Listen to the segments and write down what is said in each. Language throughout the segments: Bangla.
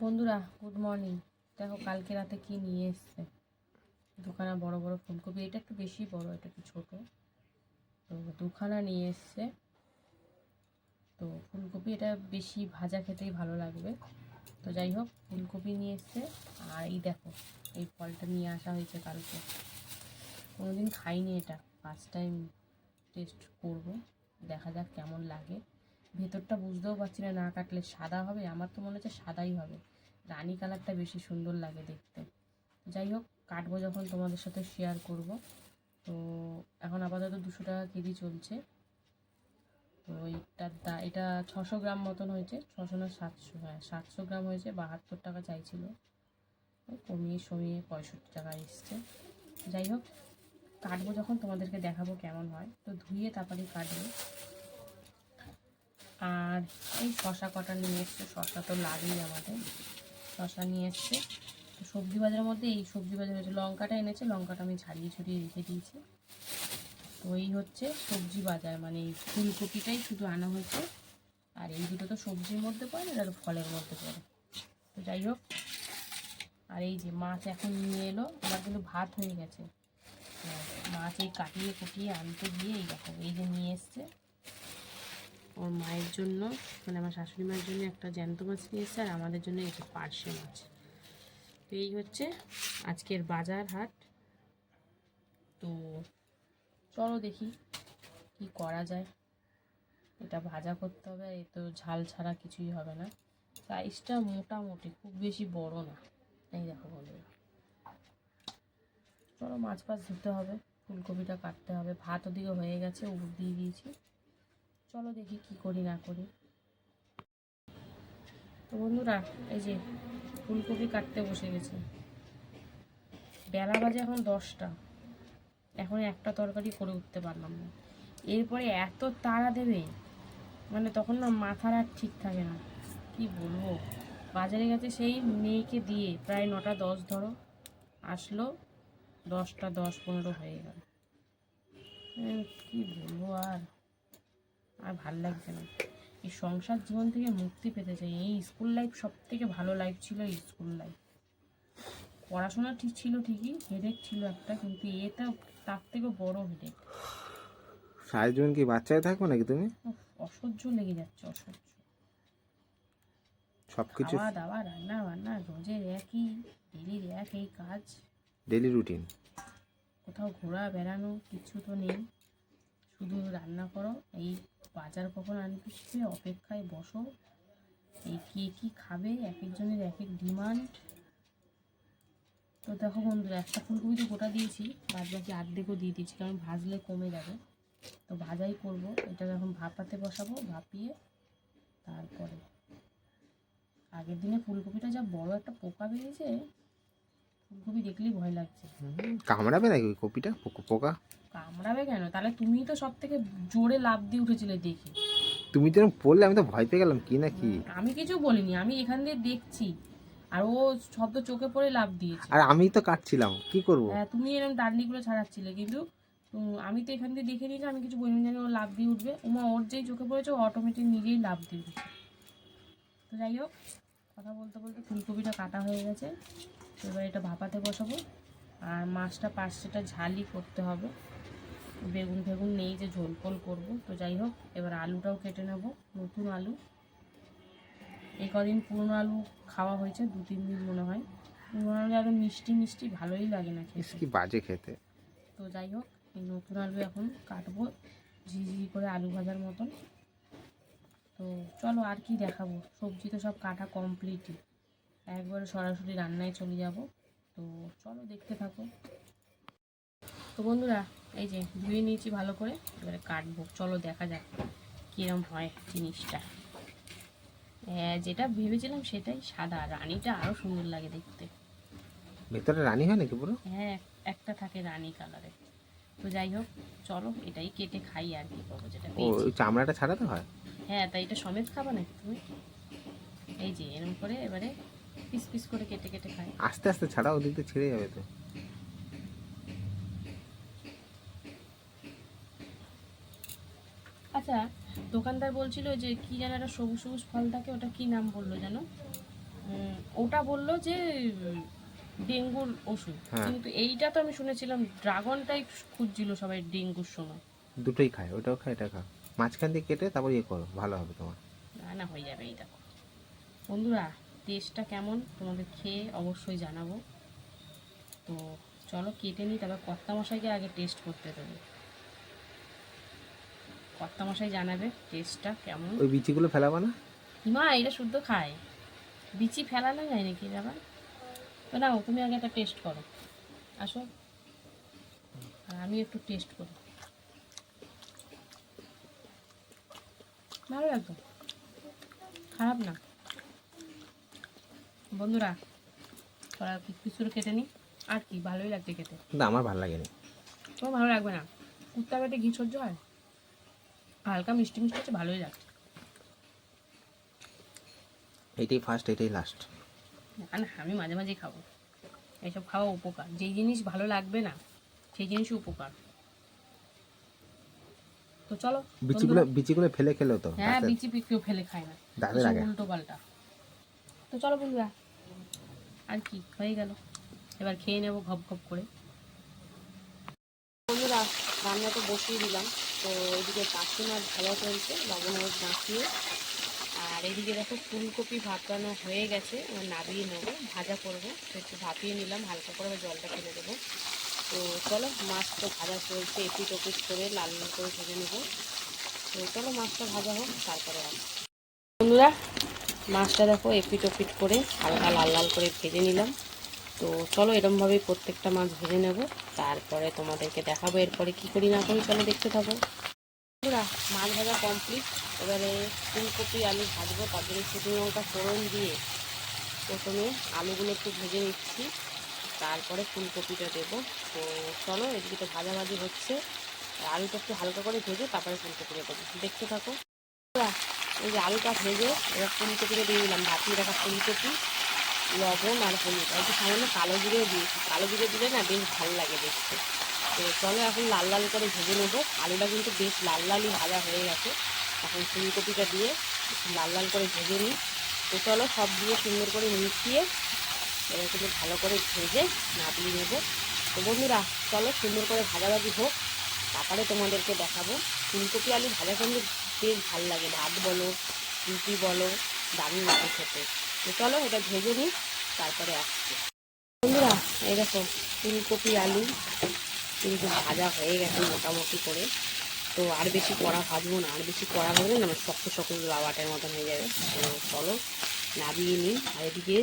বন্ধুরা গুড মর্নিং দেখো, কালকে রাতে কি নিয়ে এসছে? দুখানা বড় বড় ফুলকপি। এটা একটু বেশি বড়, এটা একটু ছোট। তো দুখানা নিয়ে এসছে। তো ফুলকপি এটা বেশি ভাজা খেতেই ভালো লাগবে। তো যাই হোক, ফুলকপি নিয়ে এসছে। আর এই দেখো, এই ফলটা নিয়ে আসা হয়েছে কালকে। কোনোদিন খাইনি এটা। ফার্স্ট টাইম টেস্ট করব। দেখা যাক কেমন লাগে। ভেতরটা বুঝতেও পারছি না না কাটলে সাদা হবে, আমার তো মনে হচ্ছে সাদাই হবে। রানী কালারটা বেশি সুন্দর লাগে দেখতে। যাই হোক, কাটবো যখন তোমাদের সাথে শেয়ার করব। তো এখন আপাতত দুশো টাকা কেজি চলছে। তো এইটার দা, এটা ছশো গ্রাম মতন হয়েছে, ছশো না সাতশো হ্যাঁ সাতশো গ্রাম হয়েছে, বাহাত্তর টাকা চাইছিল। কমিয়ে সমিয়ে পঁয়ষট্টি টাকা এসছে। যাই হোক, কাটবো যখন, তোমাদেরকে দেখাবো কেমন হয়। তো ধুয়ে তারপরে কাটবো। আর এই শশা কটা নিয়ে এসছে শশা তো লাগেই আমাদের। শশা নিয়ে এসছে। তো সবজি বাজারের মধ্যে এই সবজি বাজার হচ্ছে লঙ্কাটা এনেছে, লঙ্কাটা আমি ছাড়িয়ে ছড়িয়ে রেখে দিয়েছি। তো এই হচ্ছে সবজি বাজার মানে এই ফুলকপিটাই শুধু আনা হয়েছে। আর এই দুটো তো সবজির মধ্যে পড়ে না এটা ফলের মধ্যে পড়ে। তো যাই হোক, আর এই যে মাছ এখন নিয়ে এলো, আমার কিন্তু ভাত হয়ে গেছে। আর মাছ এই কাটিয়ে কুটিয়ে আনতে গিয়ে এই দেখো, এই যে নিয়ে এসছে। ওর মায়ের জন্য মানে আমার শাশুড়ি মায়ের জন্য একটা জ্যান্ত মাছ নিয়ে এসছে আর আমাদের জন্য এই যে পার্শে মাছ। তো এই হচ্ছে আজকের বাজার হাট। তো চলো দেখি কি করা যায়। এটা ভাজা করতে হবে এ তো ঝাল ছাড়া কিছুই হবে না। সাইজটা মোটামুটি, খুব বেশি বড় না। এই দেখো বন্ধুরা। চলো মাছ ফাছ ধুতে হবে, ফুলকপিটা কাটতে হবে। ভাত ওদিকে হয়ে গেছে উড় দিয়ে দিয়েছি। চলো দেখি কি করি না করি। তো বন্ধুরা, এই যে ফুলকপি কাটতে বসে গেছে। বেলা বাজে এখন দশটা। এখন একটা তরকারি করে উঠতে পারলাম না। এরপরে এত তাড়া দেবে মানে তখন না মাথার আর ঠিক থাকে না। কি বলব? বাজারে গেছে সেই মেয়েকে দিয়ে প্রায় নটা দশ ধরো। আসলো, দশটা দশ পনেরো হয়ে গেল। কি বলব আর? আর ভালো লাগছে না। এই সংসার জীবন থেকে মুক্তি পেতে চাই। এই স্কুল লাইফ সব থেকে ভালো লাইফ ছিল এই স্কুল লাইফ পড়াশোনা ঠিক ছিল ঠিকই হেডেক ছিল একটা কিন্তু এটা তার থেকে বড় হেডেক সারা জীবন কি বাচ্চায় থাকবে নাকি তুমি? অসহ্য লেগে যাচ্ছে অসহ্য। সব কিছু খাওয়া দাওয়া রান্না বান্না রোজের একই ডেলির এক এই কাজ। ডেলি রুটিন কোথাও ঘোরা বেড়ানো কিছু তো নেই। শুধু রান্না করো এই বাজার কখন আনতে অপেক্ষায় বসো। এই কে কী খাবে? এক একজনের এক এক ডিমান্ড। তো দেখো বন্ধুরা, একটা ফুলকপি তো গোটা দিয়েছি, বাদ বাকি আর্ধেকও দিয়ে দিয়েছি, কারণ ভাজলে কমে যাবে। তো ভাজাই করব, এটা এখন ভাপাতে বসাবো, ভাপিয়ে তারপরে। আগের দিনে ফুলকপিটা যা বড় একটা পোকা বেরিয়েছে ফুলকপি দেখলেই ভয় লাগছে। কামড়াবে নাকি ওই কপিটা? পোক- পোকা? কামড়াবে কেন? তাহলে তুমিই তো সব থেকে জোরে লাভ দিয়ে উঠেছিলে দেখে। তুমি তো বললে আমি তো ভয় পেয়ে গেলাম কি না কি? আমি কিছু বলিনি আমি এখান দিয়ে দেখছি। আর ও শব্দ চোখে পড়ে লাভ দিয়েছে। আর আমি তো কাটছিলাম কি করব? হ্যাঁ তুমি এরকম ডান্ডিগুলো ছাড়াচ্ছিলে কিন্তু আমি তো এখান দিয়ে দেখে নিয়েছি আমি কিছু বলিনি জানি ও লাভ দিয়ে উঠবে। ওমা ওর যেই চোখে পড়েছে ও অটোমেটিক নিজেই লাভ দিয়ে উঠেছে। তো যাই হোক কথা বলতে বলতে ফুলকপিটা কাটা হয়ে গেছে। তো এবার এটা ভাপাতে বসাবো। আর মাছটা পাঁচটা ঝালই করতে হবে। বেগুন ফেগুন নেই যে ঝোল ফোল করব। তো যাই হোক এবার আলুটাও কেটে নেব নতুন আলু। এই কদিন পুরনো আলু খাওয়া হয়েছে দু তিন দিন মনে হয়। পুরনো আলু একদম মিষ্টি মিষ্টি ভালোই লাগে না খেতে। বাজে খেতে। তো যাই হোক এই নতুন আলু এখন কাটবো ঝিঝি করে আলু ভাজার মতন। তো চলো আর কি দেখাবো। সবজি তো সব কাটা কমপ্লিটই একবারে সরাসরি রান্নায় চলে যাব। তো চলো দেখতে থাকো। তো বন্ধুরা এই যে ধুয়ে নিয়েছি ভালো করে এবারে কাটবো। চলো দেখা যাক কীরকম হয় জিনিসটা। হ্যাঁ যেটা ভেবেছিলাম সেটাই সাদা। রানীটা আরও সুন্দর লাগে দেখতে। ভেতরে রানী হয় নাকি পুরো? হ্যাঁ একটা থাকে রানী কালারে তো যাই হোক চলো এটাই কেটে খাই আর কি করব যেটা ও ওই চামড়াটা ছাড়াতে হয়? হ্যাঁ তাই এটা সমেত খাবা নাকি তুমি? এই যে এরকম করে এবারে পিস পিস করে কেটে কেটে খাই আস্তে আস্তে ছাড়া ওদিক দিয়ে ছেড়ে যাবে তো। আচ্ছা দোকানদার বলছিল যে কি যেন একটা সবুজ সবুজ ফল থাকে ওটা কি নাম বলল যেন? ওটা বলল যে ডেঙ্গুর ওষুধ। হ্যাঁ। কিন্তু এইটা তো আমি শুনেছিলাম ড্রাগনটাই খুঁজছিল সবাই ডেঙ্গুর সময়। দুটোই খায় ওটাও খায় এটা খাও। মাঝখান দিয়ে কেটে তারপর ইয়ে করো ভালো হবে তোমার। না না হয়ে যাবে এই দেখো। বন্ধুরা টেস্টটা কেমন তোমাদের খেয়ে অবশ্যই জানাব। তো চলো কেটে নিই তারপর কর্তা মশাইকে আগে টেস্ট করতে দেবো। কর্তা মশাই জানাবে টেস্টটা কেমন। ওই বিচিগুলো ফেলাবো না? মা এটা শুদ্ধ খায়। বিচি ফেলানো যায় নাকি আবার তো নাও তুমি আগে একটা টেস্ট করো। আসো। আর আমি একটু টেস্ট করি। ভালো লাগতো? খারাপ না? বন্ধুরা তোরা কিছু কেটে নি। আর কি ভালোই লাগছে খেতে। কিন্তু আমার ভালো লাগেনি। তোমার ভালো লাগবে না। কুত্তা পেটে ঘি সহ্য হয়? হালকা মিষ্টি মিষ্টি হচ্ছে ভালোই লাগছে। এটাই ফার্স্ট এটাই লাস্ট না না আমি মাঝে মাঝেই খাব। এইসব খাওয়া উপকার। যেই জিনিস ভালো লাগবে না সেই জিনিসই উপকার। তো চলো বিচিগুলো বিচিগুলো ফেলে খেলেও তো হ্যাঁ বিচি পিকেও ফেলে খায় না। দাঁতের আগে উল্টো পাল্টা। তো চলো বন্ধুরা আর কি, হয়ে গেল। এবার খেয়ে নেব ঘপ ঘপ করে। বন্ধুরা, রান্না তো বসিয়ে দিলাম। তো এদিকে কাশি মাছ ভালো চলছে, লবণ হলুদ মাখিয়ে। আর এদিকে দেখো, ফুলকপি ভাপানো হয়ে গেছে নাবিয়ে নেব, ভাজা করব। তো একটু ভাপিয়ে নিলাম, হালকা করে জলটা ফেলে দেবো। তো চলো, মাছ তো ভাজা চলছে এপিট ওপিট করে লাল লাল করে ভেজে নেব। তো চলো, মাছটা ভাজা হোক, তারপরে বন্ধুরা মাছটা দেখো এপিট ওপিট করে হালকা লাল লাল করে ভেজে নিলাম। তো চলো এরমভাবেই প্রত্যেকটা মাছ ভেজে নেব। তারপরে তোমাদেরকে দেখাবো এরপরে কি করি না করি, চলো দেখতে থাকো। মাছ ভাজা কমপ্লিট এবারে ফুলকপি, আলু ভাজবো তারপরে শুকনো লঙ্কা ফোড়ন দিয়ে প্রথমে আলুগুলো একটু ভেজে নিচ্ছি। তারপরে ফুলকপিটা দেবো। তো চলো, এদিকে তো ভাজাভাজি হচ্ছে। আলুটা একটু হালকা করে ভেজে তারপরে ফুলকপিটা দেবো। দেখতে থাকো। এই যে আলুটা ভেজে এবার ফুলকপিটা দিয়ে দিলাম। ভাপিয়ে রাখা ফুলকপি লবণ আর হলুদ। একটু সামান্য কালো জিরেও দিয়েছি। কালো জিরে দিলে না বেশ ভালো লাগে দেখতে। তো চলো এখন লাল লাল করে ভেজে নেব। আলুটা কিন্তু বেশ লাল লালই ভাজা হয়ে গেছে। এখন ফুলকপিটা দিয়ে লাল লাল করে ভেজে নিই। তো চলো সব দিয়ে সুন্দর করে মিশিয়ে এবার কিন্তু ভালো করে ভেজে নামিয়ে নেব। তো বন্ধুরা, চলো সুন্দর করে ভাজাভাজি হোক। তারপরে তোমাদেরকে দেখাবো। ফুলকপি আলু ভাজা কিন্তু বেশ ভালো লাগে। ভাত বলো, রুটি বলো, দারুণ লাগে খেতে। তো চলো এটা ভেজে নিই, তারপরে আসছি। বন্ধুরা দেখো, ফুলকপি, আলু কিন্তু ভাজা হয়ে গেছে মোটামুটি করে। তো আর বেশি কড়া ভাজবো না, আর বেশি কড়া ভাজলে না আমার শক্ত শক্ত লাওয়াটের মতন হয়ে যাবে। তো চলো নাবিয়ে নিই। আর এদিকে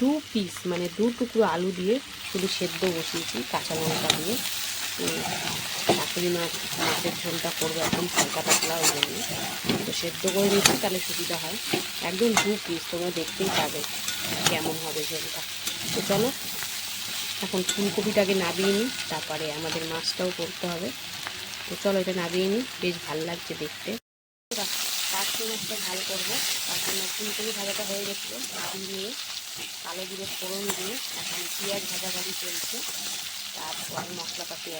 দু পিস মানে দু টুকরো আলু দিয়ে শুধু সেদ্ধ বসিয়েছি, কাঁচা লঙ্কা দিয়ে। শাশুড়ি মাছ মাছের ঝোলটা করব একদম হালকা পাতলা ওই জন্য। তো সেদ্ধ করে নিচ্ছি, তাহলে সুবিধা হয়। একদম দু পিস তোমরা দেখতেই পাবে কেমন হবে ঝোলটা। তো চলো, এখন ফুলকপিটাকে নাবিয়ে নিই, তারপরে আমাদের মাছটাও করতে হবে। তো চলো এটা নাবিয়ে নিই, বেশ ভালো লাগছে দেখতে। পাঁচশো মাছটা ঝাল করব। জন্য ফুলকপি ভাজাটা হয়ে গেছিল, নাবিয়ে নিয়ে কালো জিরে ফোড়ন দিয়ে, এখন পেঁয়াজ ভাজাভাজি চলছে। তারপরে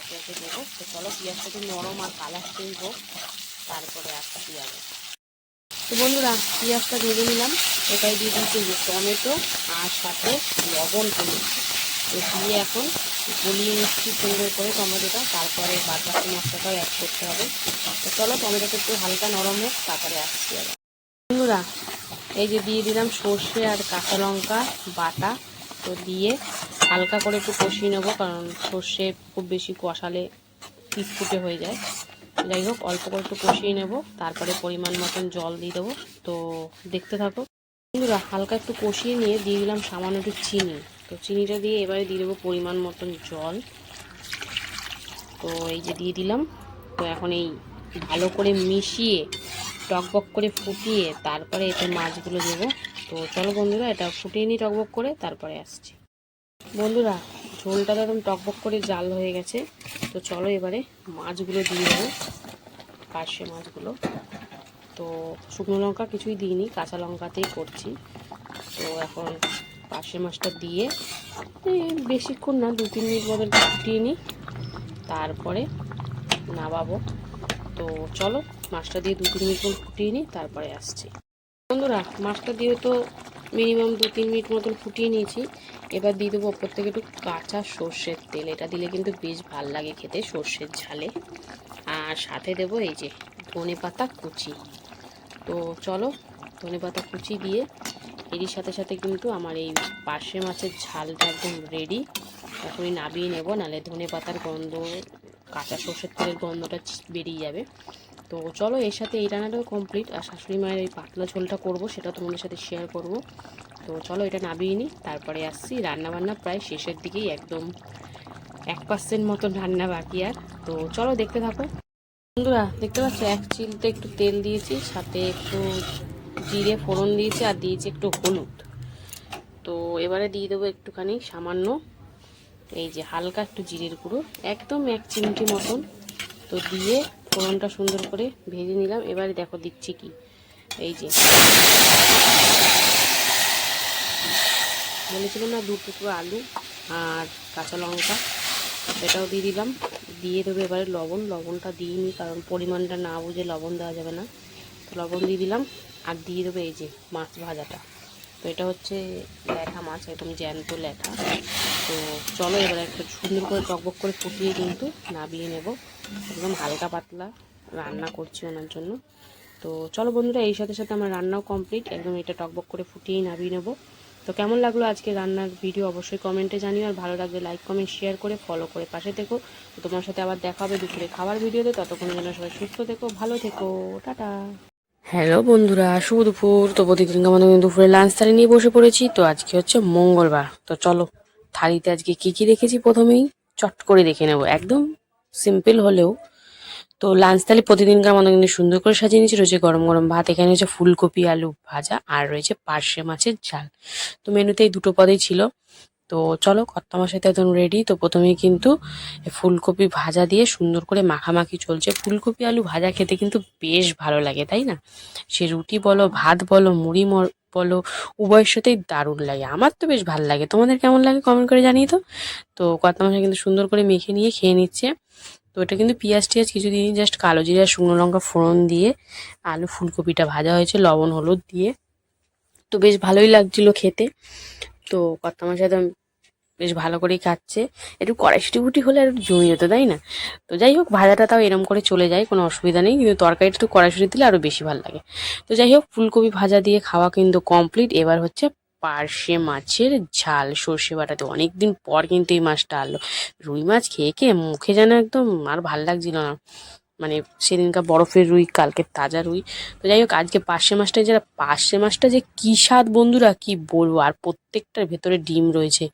একে একে দেবো। তো চলো পেঁয়াজটা একটু নরম আর কালার চেঞ্জ হোক, তারপরে আসছি আগে তো বন্ধুরা, পেঁয়াজটা ভেজে নিলাম। এটাই দিয়ে দিয়েছি যে টমেটো, আর সাথে লবণ হলুদ। তো দিয়ে এখন গলিয়ে নিচ্ছি সুন্দর করে টমেটোটা। তারপরে বাদ বাকি মশলাটাও অ্যাড করতে হবে। তো চলো টমেটোটা একটু হালকা নরম হোক, তারপরে আসছি আবার। বন্ধুরা, এই যে দিয়ে দিলাম সর্ষে আর কাঁচা লঙ্কা বাটা। তো দিয়ে হালকা করে একটু কষিয়ে নেব, কারণ সর্ষে খুব বেশি কষালে পিটপুটে হয়ে যায়। যাই হোক, অল্প করে একটু কষিয়ে নেব, তারপরে পরিমাণ মতন জল দিয়ে দেবো। তো দেখতে থাকো। বন্ধুরা, হালকা একটু কষিয়ে নিয়ে দিয়ে দিলাম সামান্য একটু চিনি। তো চিনিটা দিয়ে এবারে দিয়ে দেবো পরিমাণ মতন জল। তো এই যে দিয়ে দিলাম। তো এখন এই ভালো করে মিশিয়ে, টকবক করে ফুটিয়ে, তারপরে এতে মাছগুলো দেবো। তো চলো বন্ধুরা, এটা ফুটিয়ে নিই টকবক করে, তারপরে আসছি। বন্ধুরা, ঝোলটা তো একদম টকবক করে জাল হয়ে গেছে। তো চলো এবারে মাছগুলো দিয়ে দেবো। পার্শে মাছগুলো। তো শুকনো লঙ্কা কিছুই দিইনি, কাঁচা লঙ্কাতেই করছি। তো এখন পার্শে মাছটা দিয়ে বেশিক্ষণ না, দু তিন মিনিট মতন ফুটিয়ে নিই। তারপরে নামাবো। তো চলো, মাছটা দিয়ে দু তিন মিনিট ফুটিয়ে নিই, তারপরে আসছি। বন্ধুরা, মাছটা দিয়ে তো মিনিমাম দু, তিন মিনিট মতন ফুটিয়ে নিয়েছি। এবার দিয়ে দেবো ওপর থেকে একটু কাঁচা সর্ষের তেল। এটা দিলে কিন্তু বেশ ভালো লাগে খেতে সর্ষের ঝালে। আর সাথে দেবো এই যে ধনে পাতা কুচি। তো চলো ধনে পাতা কুচি দিয়ে এরই সাথে সাথে কিন্তু আমার এই পার্শে মাছের ঝালটা একদম রেডি এখনই নাবিয়ে নেব নাহলে ধনে পাতার গন্ধ, কাঁচা সর্ষের তেলের গন্ধটা বেরিয়ে যাবে। তো চলো এর সাথে এই রান্নাটাও কমপ্লিট আর শাশুড়ি মায়ের এই পাতলা ঝোলটা করব, সেটা তোমাদের সাথে শেয়ার করব। তো চলো এটা নাবিয়ে নিই, তারপরে আসছি রান্না বান্না প্রায় শেষের দিকেই একদম এক পার্সেন্ট মতন রান্না বাকি আর। তো চলো দেখতে থাকো। বন্ধুরা, দেখতে পাচ্ছ, এক চিলতে একটু তেল দিয়েছি, সাথে একটু জিরে ফোড়ন দিয়েছি, আর দিয়েছি একটু হলুদ। তো এবারে দিয়ে দেবো একটুখানি সামান্য, এই যে হালকা একটু জিরের গুঁড়ো, একদম এক চিমটি মতন। তো দিয়ে ফোড়নটা সুন্দর করে ভেজে নিলাম। এবারে দেখো দিচ্ছি কি। এই যে। বলেছিলাম না দু টুকরো আলু আর কাঁচা লঙ্কা এটাও দিয়ে দিলাম। দিয়ে দেবো এবারে লবণ। লবণটা দিইনি কারণ পরিমাণটা না বুঝে লবণ দেওয়া যাবে না। তো লবণ দিয়ে দিলাম। আর দিয়ে দেবো এই যে মাছ ভাজাটা। এটা হচ্ছে ল্যাঠা মাছ, একদম জ্যান্ত ল্যাঠা তো চলো এবার একটা সুন্দর করে টকবক করে ফুটিয়ে কিন্তু নাবিয়ে নেব। একদম হালকা পাতলা রান্না করছি ওনার জন্য। তো চলো বন্ধুরা, এই সাথে সাথে আমার রান্নাও কমপ্লিট। একদম এটা টকবক করে ফুটিয়েই নাবিয়ে নেব। তো কেমন লাগল আজকে রান্নার ভিডিও অবশ্যই কমেন্টে জানিও, আর ভালো লাগলে লাইক, কমেন্ট, শেয়ার করে ফলো করে পাশে থেকো। তোমার সাথে আবার দেখা হবে দুপুরে খাবার ভিডিওতে। ততক্ষণের জন্য সবাই সুস্থ থেকো, ভালো থেকো। টাটা। হ্যালো বন্ধুরা, শুভ দুপুর। তো প্রতিদিন আমাদের দুপুরে লাঞ্চ থালি নিয়ে বসে পড়েছি। তো আজকে হচ্ছে মঙ্গলবার। তো চলো, থালিতে আজকে কি কি রেখেছি প্রথমেই? চট করে দেখে নেব। একদম সিম্পল হলেও। তো লাঞ্চ থালি প্রতিদিনকার মতো কিন্তু সুন্দর করে সাজিয়ে নিয়েছি। রয়েছে গরম গরম ভাত, এখানে রয়েছে ফুলকপি, আলু ভাজা, আর রয়েছে পার্শে মাছের ঝাল। তো মেনুতে এই দুটো পদেই ছিল। তো চলো কর্তা মশাইতে একদম রেডি তো প্রথমেই কিন্তু ফুলকপি ভাজা দিয়ে সুন্দর করে মাখামাখি চলছে। ফুলকপি আলু ভাজা খেতে কিন্তু বেশ ভালো লাগে, তাই না? সে রুটি বলো, ভাত বলো, মুড়ি বলো, উভয়ের সাথেই দারুণ লাগে। আমার তো বেশ ভালো লাগে। তোমাদের কেমন লাগে কমেন্ট করে জানিয়ে তো তো কর্তা মশাই কিন্তু সুন্দর করে মেখে নিয়ে খেয়ে নিচ্ছে। তো এটা কিন্তু পেঁয়াজ টিয়াজ কিছু দিন জাস্ট কালো জিরা, শুকনো লঙ্কা ফোড়ন দিয়ে আলু ফুলকপিটা ভাজা হয়েছে, লবণ, হলুদ দিয়ে। তো বেশ ভালোই লাগছিল খেতে। তো কর্তামশাই তো বেশ ভালো করেই খাচ্ছে। একটু কড়াইশুটি বুটি হলে আর জমি যেত, তাই না? তো যাই হোক, ভাজাটা তাও এরম করে চলে যায়, কোনো অসুবিধা নেই। কিন্তু তরকারিটা একটু কড়াইশুটি দিলে আরও বেশি ভালো লাগে। তো যাই হোক, ফুলকপি ভাজা দিয়ে খাওয়া কিন্তু কমপ্লিট এবার হচ্ছে পার্শে মাছের ঝাল, সর্ষে বাটাতে অনেকদিন পর কিন্তু এই মাছটা আনলো। রুই মাছ খেয়ে খেয়ে মুখে যেন একদম আর ভালো লাগছিল না। মানে সেদিনকার বরফের রুই কালকে তাজা রুই। তো যাই হোক, আজকে পার্শে মাছটা যারা পার্শে মাছটা যে কী স্বাদ বন্ধুরা, কি বলব? আর প্রত্যেকটার ভেতরে ডিম রয়েছে।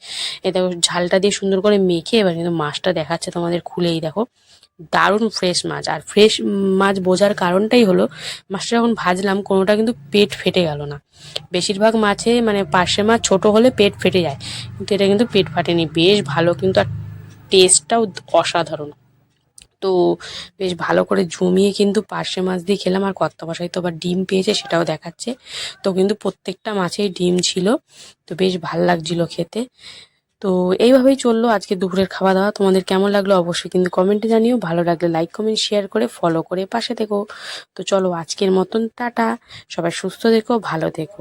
এ দেখো, ঝালটা দিয়ে সুন্দর করে মেখে এবার কিন্তু মাছটা দেখাচ্ছে তোমাদের খুলেই দেখো। দারুণ ফ্রেশ মাছ। আর ফ্রেশ মাছ বোঝার কারণটাই হলো, মাছটা যখন ভাজলাম, কোনোটা কিন্তু পেট ফেটে গেল না। বেশিরভাগ মাছে মানে পার্শে মাছ ছোট হলে পেট ফেটে যায়, কিন্তু এটা কিন্তু পেট ফাটেনি। বেশ ভালো, কিন্তু আর টেস্টটাও অসাধারণ। তো বেশ ভালো করে জমিয়ে কিন্তু পার্শে মাছ দিয়ে খেলাম। আর কর্তা মশাই তো আবার ডিম পেয়েছে, সেটাও দেখাচ্ছে। তো কিন্তু প্রত্যেকটা মাছেই ডিম ছিল, তো বেশ ভালো লাগছিল খেতে। তো এইভাবেই চলল আজকে দুপুরের খাওয়া দাওয়া তোমাদের কেমন লাগল অবশ্যই কিন্তু কমেন্টে জানিও। ভালো লাগলে লাইক, কমেন্ট, শেয়ার করে ফলো করে পাশে থেকো। তো চলো আজকের মতন, টাটা। সবাই সুস্থ থেকো, ভালো থেকো।